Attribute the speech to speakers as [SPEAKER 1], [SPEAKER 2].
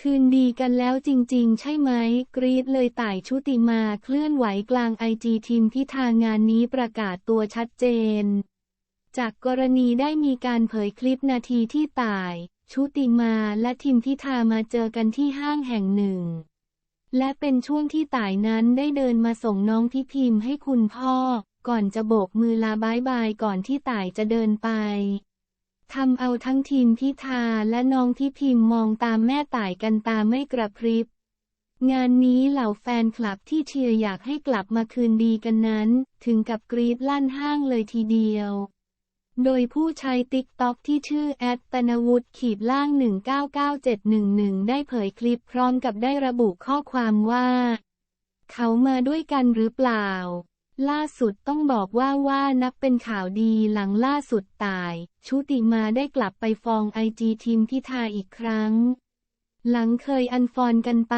[SPEAKER 1] คืนดีกันแล้วจริง ๆ ใช่ไหม กรีดเลยต่ายชุติมาเคลื่อนไหวกลางไอจีทีมพิธางานนี้ประกาศตัวชัดเจน จากกรณีได้มีการเผยคลิปนาทีที่ต่าย ชุติมาและทีมพิธามาเจอกันที่ห้างแห่งหนึ่ง และเป็นช่วงที่ต่ายนั้นได้เดินมาส่งน้องที่พิมพ์ให้คุณพ่อ ก่อนจะโบกมือลาบายบายก่อนที่ต่ายจะเดินไป ทำเอาทั้งทีมพิธาและน้องที่พิมพ์มองตามแม่ต่ายกันตาไม่กระพริบ งานนี้เหล่าแฟนคลับที่เชียร์อยากให้กลับมาคืนดีกันนั้น ถึงกับกรีดลั่นห้างเลยทีเดียว โดยผู้ใช้ติ๊กต็อกที่ชื่อแอดปนวุฒิขีดล่าง 199711 ได้เผยคลิปพร้อมกับได้ระบุข้อความว่า เขามาด้วยกันหรือเปล่า ล่าสุดต้องบอกว่าว่านับเป็นข่าวดีหลังล่าสุดตาย ชุติมาได้กลับไปฟองไอจีทีมพิธาอีกครั้ง หลังเคยอันฟอนกันไป